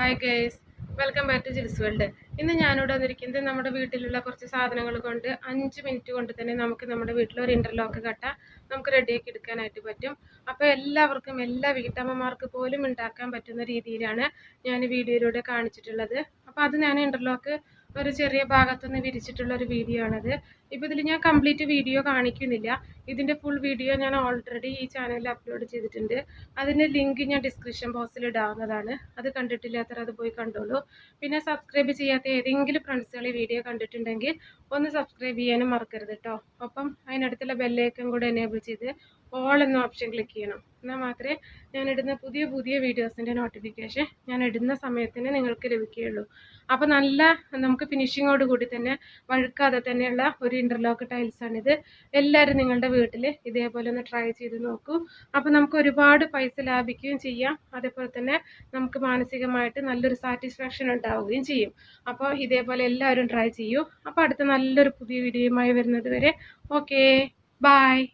Hi guys welcome back to Jils world ഇന്ന് ഞാനിവിടെ വന്നിരിക്കുന്നത് നമ്മുടെ വീട്ടിലുള്ള കുറച്ച് സാധനങ്ങൾ കൊണ്ട് അഞ്ച് മിനിറ്റ് കൊണ്ട് തന്നെ നമുക്ക് നമ്മുടെ വീട്ടിൽ ഒരു ഇന്റർലോക്ക് കട്ട നമുക്ക് റെഡിയാക്കി എടുക്കാനായിട്ട് പറ്റും. അപ്പോൾ എല്ലാവർക്കും എല്ലാ വീട്ടമ്മമാർക്ക് പോലും ഉണ്ടാക്കാൻ പറ്റുന്ന രീതിയിലാണ് ഞാൻ വീഡിയോയിലൂടെ കാണിച്ചിട്ടുള്ളത്. അപ്പോൾ അത് ഞാൻ ഇന്റർലോക്ക് ഒരു ചെറിയ ഭാഗത്തുനിന്ന് വിരിച്ചിട്ടുള്ള ഒരു വീഡിയോ ആണത്. ഇപ്പോൾ ഇതിൽ ഞാൻ കംപ്ലീറ്റ് വീഡിയോ കാണിക്കുന്നില്ല. ഇതിന്റെ ഫുൾ വീഡിയോ ഞാൻ ഓൾറെഡി ഈ ചാനലിൽ അപ്ലോഡ് ചെയ്തിട്ടുണ്ട്. അതിന്റെ ലിങ്ക് ഞാൻ ഡിസ്ക്രിപ്ഷൻ ബോക്സിൽ ഇടാവുന്നതാണ്. അത് കണ്ടിട്ടില്ലാത്തവർ അത് പോയി കണ്ടോളൂ. പിന്നെ സബ്സ്ക്രൈബ് ചെയ്യാത്ത ഏതെങ്കിലും ഫ്രണ്ട്സുകൾ ഈ വീഡിയോ കണ്ടിട്ടുണ്ടെങ്കിൽ ഒന്ന് സബ്സ്ക്രൈബ് ചെയ്യാനും മറക്കരുത് കേട്ടോ ഒപ്പം അതിനടുത്തുള്ള ബെല്ലേക്കും കൂടെ എനേബിൾ ചെയ്ത് ഓൾ എന്ന ഓപ്ഷൻ ക്ലിക്ക് ചെയ്യണം. എന്നാൽ മാത്രമേ ഞാൻ ഇടുന്ന പുതിയ പുതിയ വീഡിയോസിന്റെ നോട്ടിഫിക്കേഷൻ ഞാൻ ഇടുന്ന സമയത്തിന് നിങ്ങൾക്ക് ലഭിക്കുകയുള്ളൂ. അപ്പോൾ നല്ല നമുക്ക് ഫിനിഷിങ്ങോട് കൂടി തന്നെ വഴുക്കാതെ തന്നെയുള്ള ഒരു ഇന്റർലോക്ക് ടൈൽസാണിത് എല്ലാവരും നിങ്ങളുടെ വീട്ടിൽ ഇതേപോലെ ഒന്ന് ട്രൈ ചെയ്ത് നോക്കൂ. അപ്പോൾ നമുക്ക് ഒരുപാട് പൈസ ലാഭിക്കുകയും ചെയ്യാം. അതേപോലെ തന്നെ നമുക്ക് മാനസികമായിട്ട് നല്ലൊരു സാറ്റിസ്ഫാക്ഷൻ ഉണ്ടാവുകയും ചെയ്യും. അപ്പോൾ ഇതേപോലെ എല്ലാവരും ട്രൈ ചെയ്യൂ. അപ്പോൾ അടുത്ത നല്ലൊരു പുതിയ വീഡിയോയുമായി വരുന്നത് വരെ. Okay bye